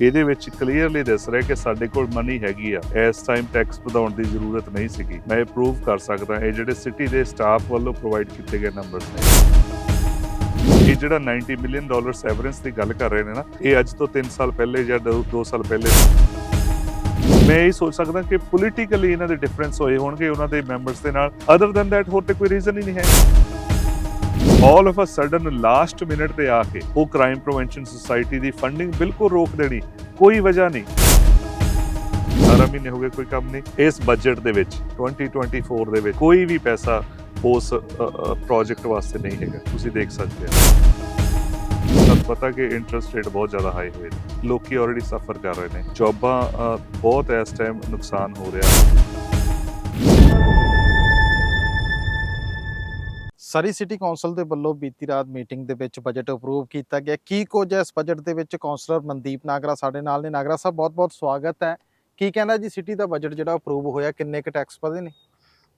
ਇਹਦੇ ਵਿੱਚ ਕਲੀਅਰਲੀ ਦਿਸ ਰਿਹਾ ਕਿ ਸਾਡੇ ਕੋਲ ਮਨੀ ਹੈਗੀ ਆ। ਇਸ ਟਾਈਮ ਟੈਕਸ ਵਧਾਉਣ ਦੀ ਜ਼ਰੂਰਤ ਨਹੀਂ ਸੀਗੀ। ਮੈਂ ਇਹ ਪ੍ਰੂਵ ਕਰ ਸਕਦਾ, ਇਹ ਜਿਹੜੇ ਸਿਟੀ ਦੇ ਸਟਾਫ ਵੱਲੋਂ ਪ੍ਰੋਵਾਈਡ ਕੀਤੇ ਗਏ ਨੰਬਰਸ ਨੇ। ਇਹ ਜਿਹੜਾ 90 ਮਿਲੀਅਨ ਡਾਲਰ ਸੈਵਰੈਂਸ ਦੀ ਗੱਲ ਕਰ ਰਹੇ ਨੇ ਨਾ, ਇਹ ਅੱਜ ਤੋਂ 3 ਸਾਲ ਪਹਿਲੇ ਜਾਂ 2 ਸਾਲ ਪਹਿਲੇ। ਮੈਂ ਇਹ ਸੋਚ ਸਕਦਾ ਕਿ ਪੋਲੀਟੀਕਲੀ ਇਹਨਾਂ ਦੇ ਡਿਫਰੈਂਸ ਹੋਏ ਹੋਣਗੇ ਉਹਨਾਂ ਦੇ ਮੈਂਬਰਸ ਦੇ ਨਾਲ। ਅਦਰ ਦੈਨ ਦੈਟ ਹੋਰ ਤੇ ਕੋਈ ਰੀਜ਼ਨ ਹੀ ਨਹੀਂ ਹੈ। All of a sudden last minute ਤੇ ਆ ਕੇ ਉਹ ਕ੍ਰਾਈਮ ਪ੍ਰੀਵੈਂਸ਼ਨ ਸੁਸਾਇਟੀ ਦੀ ਫੰਡਿੰਗ ਬਿਲਕੁਲ ਰੋਕ ਦੇਣੀ, ਕੋਈ ਵਜ੍ਹਾ ਨਹੀਂ। 18 ਮਹੀਨੇ ਹੋ ਗਏ ਕੋਈ ਕੰਮ ਨਹੀਂ। ਇਸ ਬਜਟ ਦੇ ਵਿੱਚ 2024 ਦੇ ਵਿੱਚ ਕੋਈ ਵੀ ਪੈਸਾ ਉਸ ਪ੍ਰੋਜੈਕਟ ਵਾਸਤੇ ਨਹੀਂ ਹੈਗਾ। ਤੁਸੀਂ ਦੇਖ ਸਕਦੇ ਹੋ। ਤੁਹਾਨੂੰ ਪਤਾ ਕਿ ਇੰਟਰਸਟ ਰੇਟ ਬਹੁਤ ਜ਼ਿਆਦਾ ਹਾਈ ਹੋਏ ਨੇ। ਲੋਕੀ ਆਲਰੇਡੀ ਸਫਰ ਕਰ ਰਹੇ ਨੇ। ਜੌਬਾਂ ਬਹੁਤ ਇਸ ਟਾਈਮ ਨੁਕਸਾਨ ਹੋ ਰਿਹਾ। ਸਰੀ ਸਿਟੀ ਕੌਂਸਲ ਦੇ ਵੱਲੋਂ ਬੀਤੀ ਰਾਤ ਮੀਟਿੰਗ ਦੇ ਵਿੱਚ ਬਜਟ ਅਪਰੂਵ ਕੀਤਾ ਗਿਆ। ਕੀ ਕੁਝ ਹੈ ਇਸ ਬਜਟ ਦੇ ਵਿੱਚ? ਕੌਂਸਲਰ ਮਨਦੀਪ ਨਾਗਰਾ ਸਾਡੇ ਨਾਲ ਨੇ। ਨਾਗਰਾ ਸਾਹਿਬ, ਬਹੁਤ-ਬਹੁਤ ਸਵਾਗਤ ਹੈ। ਕੀ ਕਹਿੰਦਾ ਜੀ, ਸਿਟੀ ਦਾ ਬਜਟ ਜਿਹੜਾ ਅਪਰੂਵ ਹੋਇਆ, ਕਿੰਨੇ ਕੁ ਟੈਕਸ ਵਧੇ ਨੇ?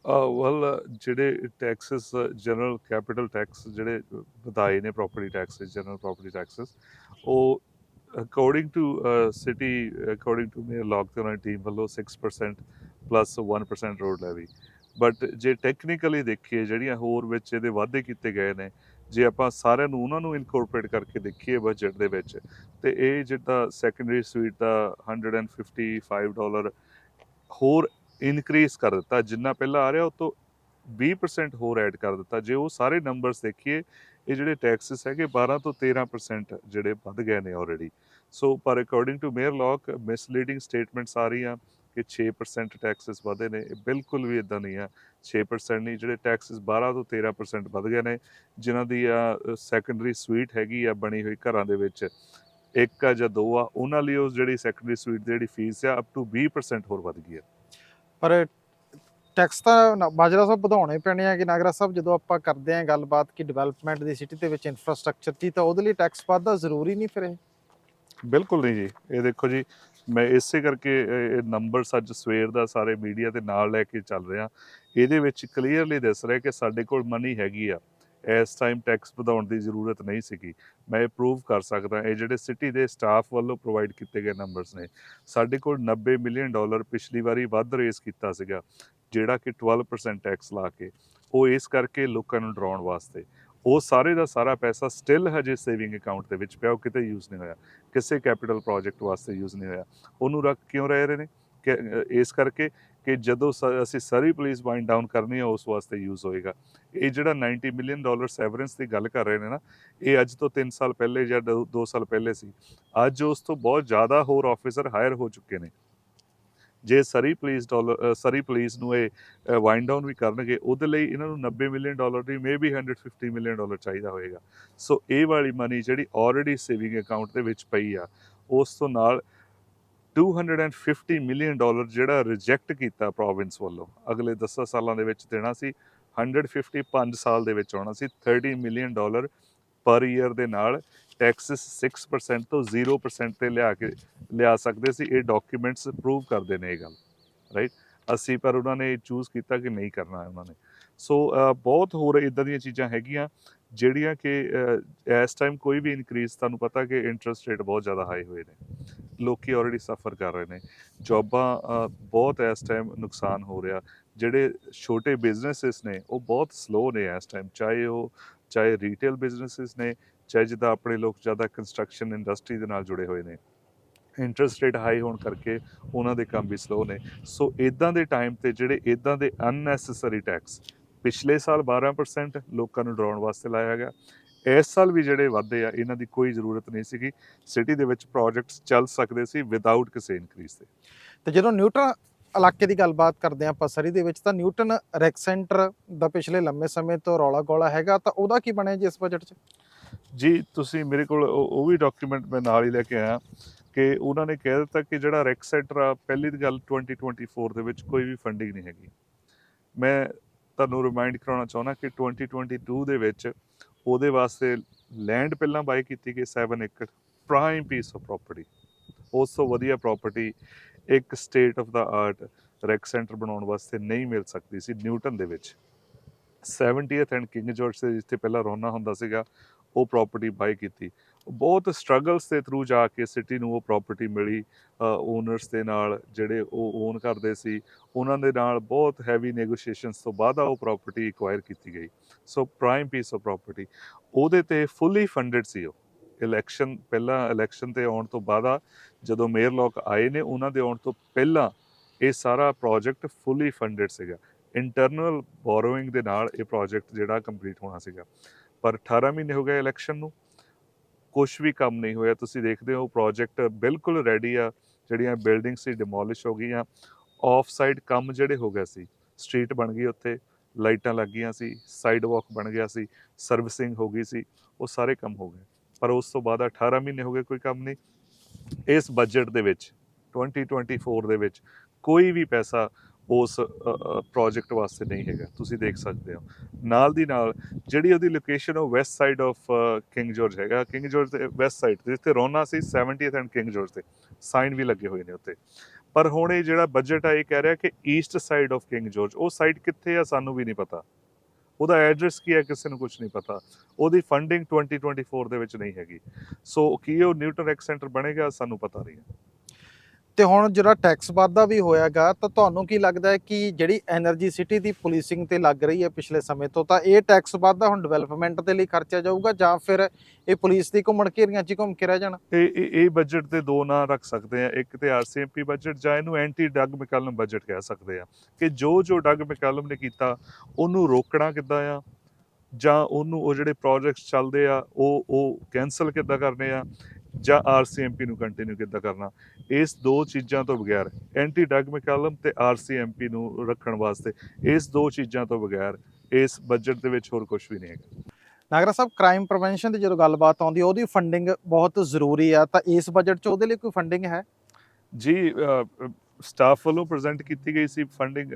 ਵੈਲ ਜਿਹੜੇ ਟੈਕਸਸ ਜਨਰਲ ਕੈਪੀਟਲ ਟੈਕਸ ਜਿਹੜੇ ਵਧਾਏ ਨੇ property taxes general property taxes ਉਹ according to city according to mayor Locke team ਵੱਲੋਂ 6% ਪਲੱਸ 1% ਰੋਡ ਲੈਵੀ ਬਟ ਜੇ ਟੈਕਨੀਕਲੀ ਦੇਖੀਏ, ਜਿਹੜੀਆਂ ਹੋਰ ਵਿੱਚ ਇਹਦੇ ਵਾਅਦੇ ਕੀਤੇ ਗਏ ਨੇ, ਜੇ ਆਪਾਂ ਸਾਰਿਆਂ ਨੂੰ ਉਹਨਾਂ ਨੂੰ ਇਨਕੋਰਪੋਰੇਟ ਕਰਕੇ ਦੇਖੀਏ ਬਜਟ ਦੇ ਵਿੱਚ, ਤੇ ਇਹ ਜਿਹੜਾ ਸੈਕੰਡਰੀ ਸਵੀਟ ਦਾ 155 ਡਾਲਰ ਹੋਰ ਇਨਕਰੀਜ਼ ਕਰ ਦਿੱਤਾ, ਜਿੰਨਾ ਪਹਿਲਾਂ ਆ ਰਿਹਾ, ਉਹ ਤੋਂ 20% ਹੋਰ ਐਡ ਕਰ ਦਿੱਤਾ। ਜੇ ਉਹ ਸਾਰੇ ਨੰਬਰਸ ਦੇਖੀਏ, ਇਹ ਜਿਹੜੇ ਟੈਕਸਸ ਹੈਗੇ 12 ਤੋਂ 13% ਜਿਹੜੇ ਵੱਧ ਗਏ ਨੇ ਆਲਰੇਡੀ ਸੋ ਪਰ according to mayor Locke misleading statements ਆ ਰਹੀਆਂ। ਕਿ 6% ਟੈਕਸਸ ਵਧੇ ਨੇ ਇਹ ਬਿਲਕੁਲ ਵੀ ਇਦਾਂ ਨਹੀਂ ਆ 6% ਨਹੀਂ ਜਿਹੜੇ ਟੈਕਸਸ 12 ਤੋਂ 13% ਵੱਧ ਗਏ ਨੇ ਜਿਨ੍ਹਾਂ ਦੀ ਆ ਸੈਕੰਡਰੀ ਸਵੀਟ ਹੈਗੀ ਆ ਬਣੀ ਹੋਈ ਘਰਾਂ ਦੇ ਵਿੱਚ ਇੱਕ ਆ ਜਾਂ ਦੋ ਆ ਉਹਨਾਂ ਲਈ ਉਸ ਜਿਹੜੀ ਸੈਕੰਡਰੀ ਸਵੀਟ ਦੀ ਜਿਹੜੀ ਫੀਸ ਆ ਅਪ ਟੂ 20% ਹੋਰ ਵੱਧ ਗਈ ਹੈ। ਪਰ ਟੈਕਸ ਤਾਂ ਮਾਜਰਾ ਸਾਹਿਬ ਵਧਾਉਣੇ ਪੈਣੇ ਆ ਕਿ ਨਾਗਰਾ ਸਾਹਿਬ ਜਦੋਂ ਆਪਾਂ ਕਰਦੇ ਆਂ ਗੱਲਬਾਤ ਕਿ ਡਿਵੈਲਪਮੈਂਟ ਦੀ ਸਿਟੀ ਦੇ ਵਿੱਚ ਇਨਫਰਾਸਟ੍ਰਕਚਰ ਦੀ ਤਾਂ ਉਹਦੇ ਲਈ ਟੈਕਸ ਵਧਦਾ ਜ਼ਰੂਰੀ ਨਹੀਂ ਫਿਰ ਇਹ? ਬਿਲਕੁਲ ਨਹੀਂ ਜੀ। ਇਹ ਦੇਖੋ ਜੀ ਮੈਂ ਇਸੇ ਕਰਕੇ ਇਹ ਨੰਬਰਸ ਅੱਜ ਸਵੇਰ ਦਾ ਸਾਰੇ ਮੀਡੀਆ ਦੇ ਨਾਲ ਲੈ ਕੇ ਚੱਲ ਰਿਹਾ। ਇਹਦੇ ਵਿੱਚ ਕਲੀਅਰਲੀ ਦਿਸ ਰਿਹਾ ਕਿ ਸਾਡੇ ਕੋਲ ਮਨੀ ਹੈਗੀ ਆ। ਇਸ ਟਾਈਮ ਟੈਕਸ ਵਧਾਉਣ ਦੀ ਜ਼ਰੂਰਤ ਨਹੀਂ ਸੀਗੀ। ਮੈਂ ਇਹ ਪ੍ਰੂਵ ਕਰ ਸਕਦਾ। ਇਹ ਜਿਹੜੇ ਸਿਟੀ ਦੇ ਸਟਾਫ ਵੱਲੋਂ ਪ੍ਰੋਵਾਈਡ ਕੀਤੇ ਗਏ ਨੰਬਰਸ ਨੇ, ਸਾਡੇ ਕੋਲ 90 ਮਿਲੀਅਨ ਡਾਲਰ ਪਿਛਲੀ ਵਾਰੀ ਵੱਧ ਰੇਸ ਕੀਤਾ ਸੀਗਾ, ਜਿਹੜਾ ਕਿ 12% ਟੈਕਸ ਲਾ ਕੇ। ਉਹ ਇਸ ਕਰਕੇ ਲੋਕਾਂ ਨੂੰ ਡਰਾਉਣ ਵਾਸਤੇ। ਉਹ ਸਾਰੇ ਦਾ ਸਾਰਾ ਪੈਸਾ ਸਟਿਲ ਹਜੇ ਸੇਵਿੰਗ ਅਕਾਊਂਟ ਦੇ ਵਿੱਚ ਪਿਆ, ਉਹ ਕਿਤੇ ਯੂਜ਼ ਨਹੀਂ ਹੋਇਆ। ਕਿਸੇ ਕੈਪੀਟਲ ਪ੍ਰੋਜੈਕਟ ਵਾਸਤੇ ਯੂਜ਼ ਨਹੀਂ ਹੋਇਆ। ਉਹਨੂੰ ਰੱਖ ਕਿਉਂ ਰਹੇ ਰਹੇ ਨੇ? ਕਿ ਇਸ ਕਰਕੇ ਕਿ ਜਦੋਂ ਸ- ਅਸੀਂ ਸਾਰੀ ਪੁਲਿਸ ਵਾਈਂਡ ਡਾਊਨ ਕਰਨੀ ਹੈ ਉਸ ਵਾਸਤੇ ਯੂਜ਼ ਹੋਏਗਾ। ਇਹ ਜਿਹੜਾ 90 ਮਿਲੀਅਨ ਡਾਲਰ ਸੈਵਰੈਂਸ ਦੀ ਗੱਲ ਕਰ ਰਹੇ ਨੇ ਨਾ, ਇਹ ਅੱਜ ਤੋਂ 3 ਸਾਲ ਪਹਿਲੇ ਜਾਂ 2 ਸਾਲ ਪਹਿਲੇ ਸੀ। ਅੱਜ ਉਸ ਤੋਂ ਬਹੁਤ ਜ਼ਿਆਦਾ ਹੋਰ ਆਫੀਸਰ ਹਾਇਰ ਹੋ ਚੁੱਕੇ ਨੇ। ਜੇ Surrey police dollar Surrey police ਨੂੰ ਇਹ ਵਾਈਂਡ ਡਾਊਨ ਵੀ ਕਰਨਗੇ, ਉਹਦੇ ਲਈ ਇਹਨਾਂ ਨੂੰ 90 ਮਿਲੀਅਨ ਡਾਲਰ ਦੀ ਮੇਬੀ 150 ਮਿਲੀਅਨ ਡਾਲਰ ਚਾਹੀਦਾ ਹੋਏਗਾ। ਸੋ ਇਹ ਵਾਲੀ ਮਨੀ ਜਿਹੜੀ ਆਲਰੇਡੀ ਸੇਵਿੰਗ ਅਕਾਊਂਟ ਦੇ ਵਿੱਚ ਪਈ ਆ, ਉਸ ਤੋਂ ਨਾਲ 250 ਮਿਲੀਅਨ ਡਾਲਰ ਜਿਹੜਾ ਰਿਜੈਕਟ ਕੀਤਾ ਪ੍ਰੋਵਿੰਸ ਵੱਲੋਂ, ਅਗਲੇ 10 ਸਾਲਾਂ ਦੇ ਵਿੱਚ ਦੇਣਾ ਸੀ 150 5 ਸਾਲ ਦੇ ਵਿੱਚ ਆਉਣਾ ਸੀ 30 ਮਿਲੀਅਨ ਡਾਲਰ ਪਰ ਈਅਰ ਦੇ ਨਾਲ ਟੈਕਸਸ 6% ਤੋਂ 0% ਤੇ ਲਿਆ ਕੇ ਲਿਆ ਸਕਦੇ ਸੀ, ਇਹ ਡਾਕੂਮੈਂਟਸ ਪ੍ਰੂਵ ਕਰਦੇ ਨੇ ਇਹ ਗੱਲ ਰਾਈਟ ਅਸੀਂ ਪਰ ਉਹਨਾਂ ਨੇ ਚੂਜ਼ ਕੀਤਾ ਕਿ ਨਹੀਂ ਕਰਨਾ ਹੈ ਉਹਨਾਂ ਨੇ। ਸੋ ਬਹੁਤ ਹੋਰ ਇਦਾਂ ਦੀਆਂ ਚੀਜ਼ਾਂ ਹੈਗੀਆਂ ਜਿਹੜੀਆਂ ਕਿ ਇਸ ਟਾਈਮ ਕੋਈ ਵੀ ਇਨਕਰੀਜ਼ ਤੁਹਾਨੂੰ ਪਤਾ ਕਿ ਇੰਟਰਸਟ ਰੇਟ ਬਹੁਤ ਜ਼ਿਆਦਾ ਹਾਈ ਹੋਏ ਨੇ। ਲੋਕੀ ਆਲਰੇਡੀ ਸਫਰ ਕਰ ਰਹੇ ਨੇ। ਜੌਬਾਂ ਬਹੁਤ ਇਸ ਟਾਈਮ ਨੁਕਸਾਨ ਹੋ ਰਿਹਾ। ਜਿਹੜੇ ਛੋਟੇ ਬਿਜ਼ਨੈਸਸ ਨੇ, ਉਹ ਬਹੁਤ ਸਲੋ ਨੇ ਇਸ ਟਾਈਮ ਚਾਹੇ ਉਹ, ਚਾਹੇ ਰੀਟੇਲ ਬਿਜ਼ਨੈਸਸ ਨੇ, ਚਾਹੇ ਜਿੱਦਾਂ ਆਪਣੇ ਲੋਕ ਜ਼ਿਆਦਾ ਕੰਸਟਰਕਸ਼ਨ ਇੰਡਸਟਰੀ ਦੇ ਨਾਲ ਜੁੜੇ ਹੋਏ ਨੇ। ਇੰਟਰਸਟ ਰੇਟ ਹਾਈ ਹੋਣ ਕਰਕੇ ਉਹਨਾਂ ਦੇ ਕੰਮ ਵੀ ਸਲੋ ਨੇ। ਸੋ ਇਦਾਂ ਦੇ ਟਾਈਮ ਤੇ ਜਿਹੜੇ ਇਦਾਂ ਦੇ ਅਨਨੈਸੈਸਰੀ ਟੈਕਸ ਪਿਛਲੇ ਸਾਲ 12% ਲੋਕਾਂ ਨੂੰ ਡਰਾਉਣ ਵਾਸਤੇ ਲਾਇਆ ਗਿਆ। ਇਸ ਸਾਲ ਵੀ ਜਿਹੜੇ ਵਾਧੇ ਆ ਇਹਨਾਂ ਦੀ ਕੋਈ ਜ਼ਰੂਰਤ ਨਹੀਂ ਸੀਗੀ। ਸਿਟੀ ਦੇ ਵਿੱਚ ਪ੍ਰੋਜੈਕਟਸ ਚੱਲ ਸਕਦੇ ਸੀ ਵਿਦਆਊਟ ਕਿਸੇ ਇਨਕਰੀਜ਼ ਦੇ। ਤੇ ਜਦੋਂ ਨਿਊਟਨ ਇਲਾਕੇ ਦੀ ਗੱਲਬਾਤ ਕਰਦੇ ਆਂ ਆਪਾਂ ਸਰੀ ਦੇ ਵਿੱਚ ਤਾਂ ਨਿਊਟਨ ਰੈਕ ਸੈਂਟਰ ਦਾ ਪਿਛਲੇ ਲੰਮੇ ਸਮੇਂ ਤੋਂ ਰੌਲਾ ਗੋਲਾ ਹੈਗਾ ਤਾਂ ਉਹਦਾ ਕੀ ਬਣਿਆ ਜੀ ਇਸ ਬਜਟ 'ਚ? ਜੀ ਤੁਸੀਂ ਮੇਰੇ ਕੋਲ ਉਹ ਵੀ ਡਾਕੂਮੈਂਟ ਮੈਂ ਨਾਲ ਹੀ ਲੈ ਕੇ ਆਇਆ। ਕਿ ਉਹਨਾਂ ਨੇ ਕਹਿ ਦਿੱਤਾ ਕਿ ਜਿਹੜਾ ਰੈਕ ਸੈਂਟਰ ਆ, ਪਹਿਲੀ ਦੀ ਗੱਲ 2024 ਦੇ ਵਿੱਚ ਕੋਈ ਵੀ ਫੰਡਿੰਗ ਨਹੀਂ ਹੈਗੀ। ਮੈਂ ਤੁਹਾਨੂੰ ਰਿਮਾਈਂਡ ਕਰਾਉਣਾ ਚਾਹੁੰਦਾ ਕਿ 2022 ਦੇ ਵਿੱਚ ਉਹਦੇ ਵਾਸਤੇ ਲੈਂਡ ਪਹਿਲਾਂ ਬਾਈ ਕੀਤੀ ਗਈ 7 ਏਕੜ ਪ੍ਰਾਈਮ ਪੀਸ ਆਫ ਪ੍ਰਾਪਰਟੀ ਉਸ ਤੋਂ ਵਧੀਆ ਪ੍ਰਾਪਰਟੀ ਇੱਕ state of the art rec centre ਬਣਾਉਣ ਵਾਸਤੇ ਨਹੀਂ ਮਿਲ ਸਕਦੀ ਸੀ ਨਿਊਟਨ ਦੇ ਵਿੱਚ। 70th ਐਂਡ ਕਿੰਗ ਜਾਰਜ ਦੇ ਜਿੱਥੇ ਪਹਿਲਾਂ ਰੋਨਾ ਹੁੰਦਾ ਸੀਗਾ ਉਹ ਪ੍ਰਾਪਰਟੀ ਬਾਈ ਕੀਤੀ। ਬਹੁਤ ਸਟਰਗਲਸ ਦੇ ਥਰੂ ਜਾ ਕੇ ਸਿਟੀ ਨੂੰ ਉਹ ਪ੍ਰਾਪਰਟੀ ਮਿਲੀ ਓਨਰਸ ਦੇ ਨਾਲ, ਜਿਹੜੇ ਉਹ ਓਨ ਕਰਦੇ ਸੀ, ਉਹਨਾਂ ਦੇ ਨਾਲ ਬਹੁਤ ਹੈਵੀ ਨੈਗੋਸ਼ੀਏਸ਼ਨਸ ਤੋਂ ਬਾਅਦ ਉਹ ਪ੍ਰਾਪਰਟੀ ਐਕਵਾਇਰ ਕੀਤੀ ਗਈ। So prime piece of property ਉਹਦੇ ਤੇ ਫੁੱਲੀ ਫੰਡਡ ਸੀ ਉਹ। ਇਲੈਕਸ਼ਨ ਪਹਿਲਾਂ ਇਲੈਕਸ਼ਨ ਤੇ ਆਉਣ ਤੋਂ ਬਾਅਦ ਜਦੋਂ ਮੇਅਰ ਲੋਕ ਆਏ ਨੇ, ਉਹਨਾਂ ਦੇ ਆਉਣ ਤੋਂ ਪਹਿਲਾਂ ਇਹ ਸਾਰਾ ਪ੍ਰੋਜੈਕਟ ਫੁੱਲੀ ਫੰਡਡ ਸੀਗਾ। ਇੰਟਰਨਲ ਬੋਰੋਇੰਗ ਦੇ ਨਾਲ ਇਹ ਪ੍ਰੋਜੈਕਟ ਜਿਹੜਾ ਕੰਪਲੀਟ ਹੋਣਾ ਸੀਗਾ। ਪਰ 18 ਮਹੀਨੇ ਹੋ ਗਏ ਇਲੈਕਸ਼ਨ ਨੂੰ। ਕੁਝ ਵੀ ਕੰਮ ਨਹੀਂ ਹੋਇਆ। ਤੁਸੀਂ ਦੇਖਦੇ ਹੋ ਪ੍ਰੋਜੈਕਟ ਬਿਲਕੁਲ ਰੈਡੀ ਆ। ਜਿਹੜੀਆਂ ਬਿਲਡਿੰਗਸ ਸੀ ਡਿਮੋਲਿਸ਼ ਹੋ ਗਈਆਂ। ਆਫ ਸਾਈਡ ਕੰਮ ਜਿਹੜੇ ਹੋ ਗਏ ਸੀ। ਸਟਰੀਟ ਬਣ ਗਈ ਉੱਥੇ। ਲਾਈਟਾਂ ਲੱਗ ਗਈਆਂ ਸੀ। ਸਾਈਡ ਵਾਕ ਬਣ ਗਿਆ ਸੀ। ਸਰਵਿਸਿੰਗ ਹੋ ਗਈ ਸੀ। ਉਹ ਸਾਰੇ ਕੰਮ ਹੋ ਗਏ। ਪਰ ਉਸ ਤੋਂ ਬਾਅਦ 18 ਮਹੀਨੇ ਹੋ ਗਏ ਕੋਈ ਕੰਮ ਨਹੀਂ। ਇਸ ਬਜਟ ਦੇ ਵਿੱਚ 2024 ਦੇ ਵਿੱਚ ਕੋਈ ਵੀ ਪੈਸਾ ਉਸ ਪ੍ਰੋਜੈਕਟ ਵਾਸਤੇ ਨਹੀਂ ਹੈਗਾ। ਤੁਸੀਂ ਦੇਖ ਸਕਦੇ ਹੋ। ਨਾਲ ਦੀ ਨਾਲ ਜਿਹੜੀ ਉਹਦੀ ਲੋਕੇਸ਼ਨ ਉਹ west side of King George ਹੈਗਾ। ਕਿੰਗ ਜਾਰਜ ਦੇ ਵੈਸਟ ਸਾਈਡ ਤੇ, ਜਿੱਥੇ ਰੋਨਾ ਸੀ 70th ਐਂਡ ਕਿੰਗ ਜਾਰਜ ਤੇ। ਸਾਈਨ ਵੀ ਲੱਗੇ ਹੋਏ ਨੇ ਉੱਤੇ ਪਰ ਹੁਣ ਇਹ ਜਿਹੜਾ ਬਜਟ ਆ, ਇਹ ਕਹਿ ਰਿਹਾ ਕਿ east side of King George ਉਹ ਸਾਈਡ ਕਿੱਥੇ ਆ, ਸਾਨੂੰ ਵੀ ਨਹੀਂ ਪਤਾ। ਉਹਦਾ ਐਡਰੈਸ ਕੀ ਹੈ ਕਿਸੇ ਨੂੰ ਕੁਝ ਨਹੀਂ ਪਤਾ। ਉਹਦੀ ਫੰਡਿੰਗ 2024 ਦੇ ਵਿੱਚ ਨਹੀਂ ਹੈਗੀ। ਸੋ ਕੀ ਉਹ ਨਿਊਟਨ ਐਕਸ ਸੈਂਟਰ ਬਣੇਗਾ, ਸਾਨੂੰ ਪਤਾ ਨਹੀਂ ਹੈ। ਤੇ ਹੁਣ ਜਿਹੜਾ ਟੈਕਸ ਵਾਧਾ ਵੀ ਹੋਇਆਗਾ, ਤਾਂ ਤੁਹਾਨੂੰ ਕੀ ਲੱਗਦਾ ਹੈ ਕਿ ਜਿਹੜੀ એનર્ਜੀ ਸਿਟੀ ਦੀ ਪੁਲਿਸਿੰਗ ਤੇ ਲੱਗ ਰਹੀ ਹੈ ਪਿਛਲੇ ਸਮੇਂ ਤੋਂ, ਤਾਂ ਇਹ ਟੈਕਸ ਵਾਧਾ ਹੁਣ ਡਿਵੈਲਪਮੈਂਟ ਦੇ ਲਈ ਖਰਚਿਆ ਜਾਊਗਾ ਜਾਂ ਫਿਰ ਇਹ ਪੁਲਿਸ ਦੀ ਘੁੰਮਣ ਘੇਰੀਆਂ 'ਚ ਘੁੰਮ ਕੇ ਰਹਿ ਜਾਣਾ? ਇਹ ਇਹ ਬਜਟ ਤੇ ਦੋ ਨਾਂ ਰੱਖ ਸਕਦੇ ਆ। ਇੱਕ ਤੇ ਆਰਸੀਐਮਪੀ ਬਜਟ ਜਾਂ ਇਹਨੂੰ ਐਂਟੀ ਡਰਗ ਮੈਕਲਮ ਬਜਟ ਕਹਿ ਸਕਦੇ ਆ। ਕਿ ਜੋ ਜੋ ਡਰਗ ਮੈਕਲਮ ਨੇ ਕੀਤਾ, ਉਹਨੂੰ ਰੋਕਣਾ ਕਿੱਦਾਂ ਆ? ਜਾਂ ਉਹਨੂੰ ਉਹ ਜਿਹੜੇ ਪ੍ਰੋਜੈਕਟਸ ਚੱਲਦੇ ਆ, ਉਹ ਉਹ ਕੈਨਸਲ ਕਿੱਦਾਂ ਕਰਨੇ ਆ? ਜਾਂ ਆਰਸੀਐਮਪੀ ਨੂੰ ਕੰਟੀਨਿਊ ਕਿੱਦਾਂ ਕਰਨਾ? ਇਸ ਦੋ ਚੀਜ਼ਾਂ ਤੋਂ ਬਗੈਰ ਐਂਟੀ ਡਗ ਮੈਕਲਮ ਤੇ ਆਰਸੀਐਮਪੀ ਨੂੰ ਰੱਖਣ ਵਾਸਤੇ ਇਸ ਦੋ ਚੀਜ਼ਾਂ ਤੋਂ ਬਗੈਰ ਇਸ ਬਜਟ ਦੇ ਵਿੱਚ ਹੋਰ ਕੁਝ ਵੀ ਨਹੀਂ ਹੈਗਾ। ਨਾਗਰਾ ਸਾਹਿਬ ਕ੍ਰਾਈਮ ਪ੍ਰੀਵੈਂਸ਼ਨ ਦੀ ਜਦੋਂ ਗੱਲਬਾਤ ਆਉਂਦੀ ਹੈ ਉਹਦੀ ਫੰਡਿੰਗ ਬਹੁਤ ਜ਼ਰੂਰੀ ਆ ਤਾਂ ਇਸ ਬਜਟ 'ਚ ਉਹਦੇ ਲਈ ਕੋਈ ਫੰਡਿੰਗ ਹੈ? ਜੀ ਸਟਾਫ ਵੱਲੋਂ ਪ੍ਰੈਜ਼ੈਂਟ ਕੀਤੀ ਗਈ ਸੀ funding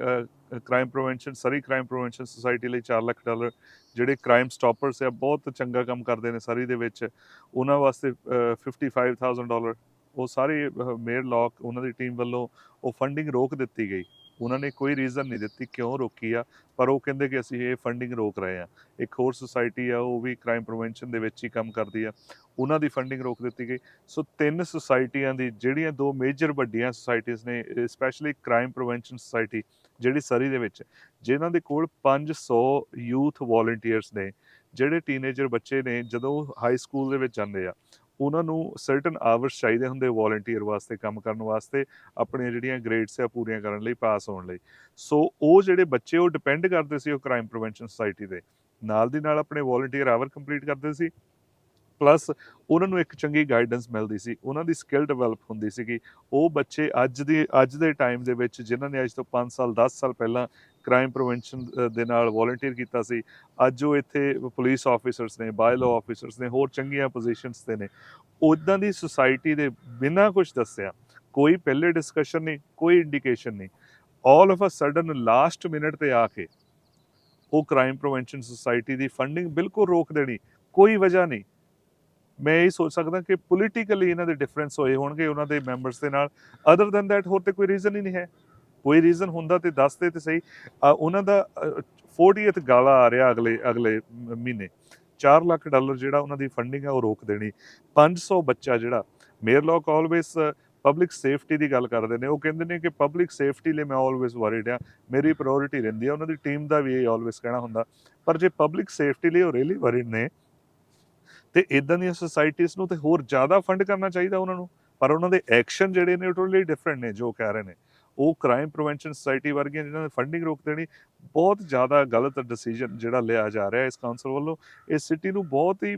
crime prevention Surrey crime prevention society ਲਈ 4 ਲੱਖ ਡਾਲਰ ਜਿਹੜੇ ਕ੍ਰਾਈਮ ਸਟਾਪਰਸ ਆ ਬਹੁਤ ਚੰਗਾ ਕੰਮ ਕਰਦੇ ਨੇ ਸਰੀ ਦੇ ਵਿੱਚ। ਉਹਨਾਂ ਵਾਸਤੇ ਅਹ, 55000 ਡਾਲਰ ਉਹ ਸਾਰੇ ਮੇਅਰ ਲੋਕ ਉਹਨਾਂ ਦੀ ਟੀਮ ਵੱਲੋਂ ਉਹ ਫੰਡਿੰਗ ਰੋਕ ਦਿੱਤੀ ਗਈ। ਉਹਨਾਂ ਨੇ ਕੋਈ ਰੀਜ਼ਨ ਨਹੀਂ ਦਿੱਤੀ ਕਿਉਂ ਰੋਕੀ ਆ ਪਰ ਉਹ ਕਹਿੰਦੇ ਕਿ ਅਸੀਂ ਇਹ ਫੰਡਿੰਗ ਰੋਕ ਰਹੇ ਆ। ਇੱਕ ਹੋਰ ਸੁਸਾਇਟੀ ਆ ਉਹ ਵੀ ਕ੍ਰਾਈਮ ਪ੍ਰੀਵੈਂਸ਼ਨ ਦੇ ਵਿੱਚ ਹੀ ਕੰਮ ਕਰਦੀ ਆ। ਉਹਨਾਂ ਦੀ ਫੰਡਿੰਗ ਰੋਕ ਦਿੱਤੀ ਗਈ। ਸੋ ਤਿੰਨ ਸੁਸਾਇਟੀਆਂ ਦੀ ਜਿਹੜੀਆਂ ਦੋ ਮੇਜਰ ਵੱਡੀਆਂ ਸੁਸਾਇਟੀਆਂ ਨੇ ਸਪੈਸ਼ਲੀ ਕ੍ਰਾਈਮ ਪ੍ਰੀਵੈਂਸ਼ਨ ਸੁਸਾਇਟੀ ਜਿਹੜੀ ਸਰੀ ਦੇ ਵਿੱਚ, ਜਿਨ੍ਹਾਂ ਦੇ ਕੋਲ 500 ਯੂਥ ਵੋਲੰਟੀਅਰਸ ਨੇ, ਜਿਹੜੇ ਟੀਨੇਜਰ ਬੱਚੇ ਨੇ, ਜਦੋਂ ਹਾਈ ਸਕੂਲ ਦੇ ਵਿੱਚ ਜਾਂਦੇ ਆ, ਉਹਨਾਂ ਨੂੰ ਸਰਟਨ ਆਵਰਸ ਚਾਹੀਦੇ ਹੁੰਦੇ ਵੋਲੰਟੀਅਰ ਵਾਸਤੇ, ਕੰਮ ਕਰਨ ਵਾਸਤੇ, ਆਪਣੀਆਂ ਜਿਹੜੀਆਂ ਗ੍ਰੇਡਸ ਆ ਪੂਰੀਆਂ ਕਰਨ ਲਈ ਪਾਸ ਹੋਣ ਲਈ। ਸੋ ਉਹ ਜਿਹੜੇ ਬੱਚੇ, ਉਹ ਡਿਪੈਂਡ ਕਰਦੇ ਸੀ ਉਹ ਕ੍ਰਾਈਮ ਪ੍ਰੀਵੈਂਸ਼ਨ ਸੁਸਾਇਟੀ ਦੇ ਨਾਲ ਦੀ ਨਾਲ ਆਪਣੇ ਵੋਲੰਟੀਅਰ ਆਵਰ ਕੰਪਲੀਟ ਕਰਦੇ ਸੀ। ਪਲੱਸ ਉਹਨਾਂ ਨੂੰ ਇੱਕ ਚੰਗੀ ਗਾਈਡੈਂਸ ਮਿਲਦੀ ਸੀ, ਉਹਨਾਂ ਦੀ ਸਕਿੱਲ ਡਿਵੈਲਪ ਹੁੰਦੀ ਸੀਗੀ। ਉਹ ਬੱਚੇ ਅੱਜ ਦੀ, ਅੱਜ ਦੇ ਟਾਈਮ ਦੇ ਵਿੱਚ ਜਿਨ੍ਹਾਂ ਨੇ ਅੱਜ ਤੋਂ 5 ਸਾਲ 10 ਸਾਲ ਪਹਿਲਾਂ ਕ੍ਰਾਈਮ ਪ੍ਰੀਵੈਂਸ਼ਨ ਦੇ ਨਾਲ ਵੋਲੰਟੀਅਰ ਕੀਤਾ ਸੀ, ਅੱਜ ਉਹ ਇੱਥੇ ਪੁਲਿਸ ਆਫੀਸਰਸ ਨੇ ਬਾਇਲੋ ਲਾਅ ਆਫੀਸਰਸ ਨੇ, ਹੋਰ ਚੰਗੀਆਂ ਪੋਜੀਸ਼ਨਸ ਤੇ ਨੇ। ਉਦਾਂ ਦੀ ਸੁਸਾਇਟੀ ਦੇ ਬਿਨਾਂ ਕੁਝ ਦੱਸਿਆ, ਕੋਈ ਪਹਿਲੇ ਡਿਸਕਸ਼ਨ ਨਹੀਂ, ਕੋਈ ਇੰਡੀਕੇਸ਼ਨ ਨਹੀਂ। All of a sudden last minute ਤੇ ਆ ਕੇ ਉਹ ਕ੍ਰਾਈਮ ਪ੍ਰੀਵੈਂਸ਼ਨ ਸੁਸਾਇਟੀ ਦੀ ਫੰਡਿੰਗ ਬਿਲਕੁਲ ਰੋਕ ਦੇਣੀ, ਕੋਈ ਵਜ੍ਹਾ ਨਹੀਂ। ਮੈਂ ਇਹ ਸੋਚ ਸਕਦਾ ਕਿ ਪੋਲੀਟੀਕਲੀ ਇਹਨਾਂ ਦੇ ਡਿਫਰੈਂਸ ਹੋਏ ਹੋਣਗੇ ਉਹਨਾਂ ਦੇ ਮੈਂਬਰਸ ਦੇ ਨਾਲ। ਅਦਰ ਦੈਨ ਦੈਟ ਹੋਰ ਤੇ ਕੋਈ ਰੀਜ਼ਨ ਹੀ ਨਹੀਂ ਹੈ। ਕੋਈ ਰੀਜ਼ਨ ਹੁੰਦਾ ਤੇ ਦੱਸਦੇ ਤੇ ਸਹੀ। ਉਹਨਾਂ ਦਾ ਅ, 40th ਗਾਲਾ ਆ ਰਿਹਾ ਅਗਲੇ ਅਗਲੇ ਮਹੀਨੇ। 4 ਲੱਖ ਡਾਲਰ ਜਿਹੜਾ ਉਹਨਾਂ ਦੀ ਫੰਡਿੰਗ ਹੈ ਉਹ ਰੋਕ ਦੇਣੀ। 500 ਬੱਚਾ ਜਿਹੜਾ ਮੇਅਰ ਲੋਕ ਆਲਵੇਸ ਪਬਲਿਕ ਸੇਫਟੀ ਦੀ ਗੱਲ ਕਰਦੇ ਨੇ। ਉਹ ਕਹਿੰਦੇ ਨੇ ਕਿ ਪਬਲਿਕ ਸੇਫਟੀ ਲਈ ਮੈਂ ਆਲਵੇਸ ਵਰੀਡ ਆ ਮੇਰੀ ਪ੍ਰਾਇੋਰਟੀ ਰਹਿੰਦੀ ਆ ਉਹਨਾਂ ਦੀ ਟੀਮ ਦਾ ਵੀ ਇਹ ਆਲਵੇਸ ਕਹਿਣਾ ਹੁੰਦਾ। ਪਰ ਜੇ ਪਬਲਿਕ ਸੇਫਟੀ ਲਈ ਉਹ ਰੀਲੀ ਵਰੀਡ ਨੇ ਤੇ ਇਦਾਂ ਦੀਆਂ ਸੁਸਾਇਟੀਆਂ ਨੂੰ ਤੇ ਹੋਰ ਜ਼ਿਆਦਾ ਫੰਡ ਕਰਨਾ ਚਾਹੀਦਾ ਉਹਨਾਂ ਨੂੰ, ਪਰ ਉਹਨਾਂ ਦੇ ਐਕਸ਼ਨ ਜਿਹੜੇ ਨੇ ਉਹ ਟੋਟਲੀ ਡਿਫਰੈਂਟ ਨੇ, ਜੋ ਕਹਿ ਰਹੇ ਨੇ। ਉਹ ਕ੍ਰਾਈਮ ਪ੍ਰੀਵੈਂਸ਼ਨ ਸੁਸਾਇਟੀ ਵਰਗੀਆਂ ਜਿਹਨਾਂ ਨੇ ਫੰਡਿੰਗ ਰੋਕ ਦੇਣੀ, ਬਹੁਤ ਜ਼ਿਆਦਾ ਗਲਤ ਡਿਸੀਜਨ ਜਿਹੜਾ ਲਿਆ ਜਾ ਰਿਹਾ ਇਸ ਕਾਉਂਸਲ ਵੱਲੋਂ। ਇਸ ਸਿਟੀ ਨੂੰ ਬਹੁਤ ਹੀ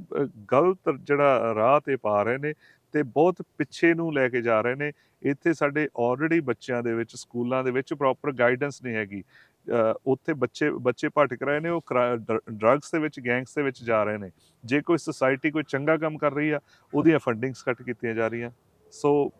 ਗਲਤ ਜਿਹੜਾ ਰਾਹ ਤੇ ਪਾ ਰਹੇ ਨੇ ਤੇ ਬਹੁਤ ਪਿੱਛੇ ਨੂੰ ਲੈ ਕੇ ਜਾ ਰਹੇ ਨੇ। ਇੱਥੇ ਸਾਡੇ ਆਲਰੇਡੀ ਬੱਚਿਆਂ ਦੇ ਵਿੱਚ, ਸਕੂਲਾਂ ਦੇ ਵਿੱਚ ਪ੍ਰੋਪਰ ਗਾਈਡੈਂਸ ਨਹੀਂ ਹੈਗੀ। ਉੱਥੇ ਬੱਚੇ ਬੱਚੇ ਭਟਕ ਰਹੇ ਨੇ ਉਹ ਡਰੱਗਸ ਦੇ ਵਿੱਚ ਗੈਂਗਸ ਦੇ ਵਿੱਚ ਜਾ ਰਹੇ ਨੇ। ਜੇ ਕੋਈ ਸੁਸਾਇਟੀ ਕੋਈ ਚੰਗਾ ਕੰਮ ਕਰ ਰਹੀ ਆ ਉਹਦੀਆਂ ਫੰਡਿੰਗਸ ਕੱਟ ਕੀਤੀਆਂ ਜਾ ਰਹੀਆਂ। ਸੋ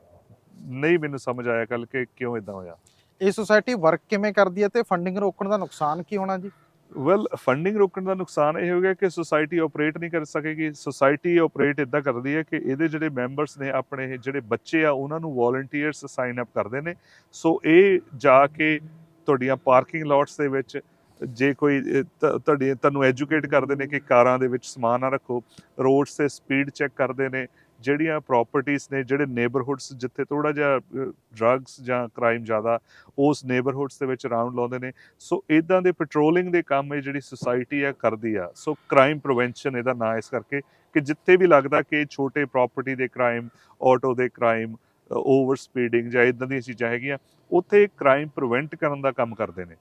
ਨਹੀਂ ਮੈਨੂੰ ਸਮਝ ਆਇਆ ਕੱਲ ਕਿ ਕਿਉਂ ਇਦਾਂ ਹੋਇਆ। ਇਹ ਸੁਸਾਇਟੀ ਵਰਕ ਕਿਵੇਂ ਕਰਦੀ ਹੈ ਤੇ ਫੰਡਿੰਗ ਰੋਕਣ ਦਾ ਨੁਕਸਾਨ ਕੀ ਹੋਣਾ ਜੀ? ਵੈਲ ਫੰਡਿੰਗ ਰੋਕਣ ਦਾ ਨੁਕਸਾਨ ਇਹ ਹੋ ਗਿਆ ਕਿ ਸੁਸਾਇਟੀ ਆਪਰੇਟ ਨਹੀਂ ਕਰ ਸਕੇਗੀ। ਸੁਸਾਇਟੀ ਆਪਰੇਟ ਇਦਾਂ ਕਰਦੀ ਹੈ ਕਿ ਇਹਦੇ ਜਿਹੜੇ ਮੈਂਬਰਸ ਨੇ ਆਪਣੇ ਜਿਹੜੇ ਬੱਚੇ ਆ ਉਹਨਾਂ ਨੂੰ ਵਾਲੰਟੀਅਰਸ ਸਾਈਨ ਅਪ ਕਰਦੇ ਨੇ। ਸੋ ਇਹ ਜਾ ਕੇ ਤੁਹਾਡੀਆਂ ਪਾਰਕਿੰਗ ਲੋਟਸ ਦੇ ਵਿੱਚ ਜੇ ਕੋਈ ਅ, ਤੁਹਾਡੀ ਤੁਹਾਨੂੰ ਐਜੂਕੇਟ ਕਰਦੇ ਨੇ ਕਿ ਕਾਰਾਂ ਦੇ ਵਿੱਚ ਸਮਾਨ ਨਾ ਰੱਖੋ ਰੋਡਸ ਤੇ ਸਪੀਡ ਚੈੱਕ ਕਰਦੇ ਨੇ ਜਿਹੜੀਆਂ ਪ੍ਰਾਪਰਟੀਆਂ ਨੇ ਜਿਹੜੇ ਨੇਬਰਹੁੱਡਸ ਜਿੱਥੇ ਥੋੜਾ ਜਿਹਾ ਡਰੱਗਸ ਜਾਂ ਕ੍ਰਾਈਮ ਜ਼ਿਆਦਾ ਉਸ ਨੇਬਰਹੁੱਡਸ ਦੇ ਵਿੱਚ ਰਾਉਂਡ ਲਾਉਂਦੇ ਨੇ। ਸੋ ਇਦਾਂ ਦੇ ਪੈਟਰੋਲਿੰਗ ਦੇ ਕੰਮ ਇਹ ਜਿਹੜੀ ਸੁਸਾਇਟੀ ਆ ਕਰਦੀ ਆ। ਸੋ ਕ੍ਰਾਈਮ ਪ੍ਰੀਵੈਂਸ਼ਨ ਇਹਦਾ ਨਾਂ ਇਸ ਕਰਕੇ ਕਿ ਜਿੱਥੇ ਵੀ ਲੱਗਦਾ ਕਿ ਛੋਟੇ ਪ੍ਰਾਪਰਟੀ ਦੇ ਕ੍ਰਾਈਮ ਆਟੋ ਦੇ ਕ੍ਰਾਈਮ ਓਵਰ ਸਪੀਡਿੰਗ ਜਾਂ ਇਦਾਂ ਦੀਆਂ ਚੀਜ਼ਾਂ ਹੈਗੀਆਂ ਉੱਥੇ ਕ੍ਰਾਈਮ ਪ੍ਰੀਵੈਂਟ ਕਰਨ ਦਾ ਕੰਮ ਕਰਦੇ ਨੇ।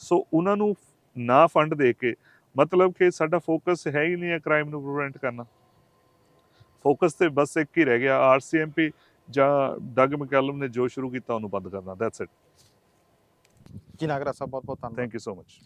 ਸੋ ਉਹਨਾਂ ਨੂੰ ਨਾ ਫੰਡ ਦੇ ਕੇ ਮਤਲਬ ਕਿ ਸਾਡਾ ਫੋਕਸ ਹੈ ਹੀ ਨਹੀਂ ਹੈ ਕ੍ਰਾਈਮ ਨੂੰ ਪ੍ਰੀਵੈਂਟ ਕਰਨਾ। ਫੋਕਸ ਤੇ ਬਸ ਇੱਕ ਹੀ ਰਹਿ ਗਿਆ ਆਰਸੀਐਮਪੀ ਜਾਂ ਡਗ ਮਕੈਲਮ ਨੇ ਜੋ ਸ਼ੁਰੂ ਕੀਤਾ ਉਹਨੂੰ ਬੰਦ ਕਰਨਾ ਦੈਟਸ ਇਟ ਜੀ ਨਾਗਰਾ ਸਾਹਿਬ ਬਹੁਤ ਬਹੁਤ ਧੰਨਵਾਦ। Thank you so much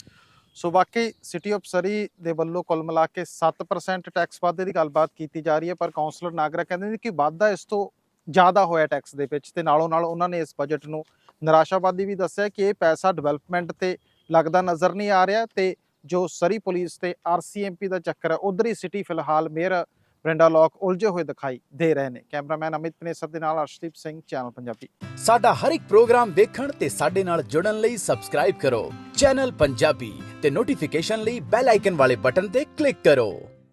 so ਵਾਕਈ ਸਿਟੀ ਆਫ ਸਰੀ ਦੇ ਵੱਲੋਂ ਕੁੱਲ ਮਿਲਾ ਕੇ 7% ਟੈਕਸ ਵਾਧੇ ਦੀ ਗੱਲਬਾਤ ਕੀਤੀ ਜਾ ਰਹੀ ਹੈ ਪਰ ਕਾਉਂਸਲਰ ਨਾਗਰਾ ਕਹਿੰਦੇ ਨੇ ਕਿ ਵਾਧਾ ਇਸ ਤੋਂ ਜ਼ਿਆਦਾ ਹੋਇਆ ਟੈਕਸ ਦੇ ਵਿੱਚ ਤੇ ਨਾਲੋਂ ਨਾਲ ਉਹਨਾਂ ਨੇ ਇਸ ਬਜਟ ਨੂੰ ਨਿਰਾਸ਼ਾਵਾਦੀ ਵੀ ਦੱਸਿਆ ਕਿ ਇਹ ਪੈਸਾ ਡਿਵੈਲਪਮੈਂਟ ਤੇ ਲੱਗਦਾ ਨਜ਼ਰ ਨਹੀਂ ਆ ਰਿਹਾ ਤੇ ਜੋ ਸਰੀ ਪੁਲਿਸ ਤੇ ਆਰਸੀਐਮਪੀ ਦਾ ਚੱਕਰ ਹੈ, ਉਧਰ ਹੀ ਸਿਟੀ ਫਿਲਹਾਲ ਮੇਅਰ ਬ੍ਰਿੰਡਾ ਲੋਕ ਉਲਝੇ ਹੋਏ ਦਿਖਾਈ ਦੇ ਰਹੇ ਨੇ। ਕੈਮਰਾਮੈਨ ਅਮਿਤ ਪਨੇਸਰ ਦੇ ਨਾਲ ਅਰਸ਼ਦੀਪ ਸਿੰਘ, ਚੈਨਲ ਪੰਜਾਬੀ। ਸਾਡਾ ਹਰ ਇੱਕ ਪ੍ਰੋਗਰਾਮ ਦੇਖਣ ਤੇ ਸਾਡੇ ਨਾਲ ਜੁੜਨ ਲਈ ਸਬਸਕ੍ਰਾਈਬ ਕਰੋ। ਚੈਨਲ ਪੰਜਾਬੀ ਤੇ ਨੋਟੀਫਿਕੇਸ਼ਨ ਲਈ ਬੈਲ ਆਈਕਨ ਵਾਲੇ ਬਟਨ ਤੇ ਕਲਿੱਕ ਕਰੋ।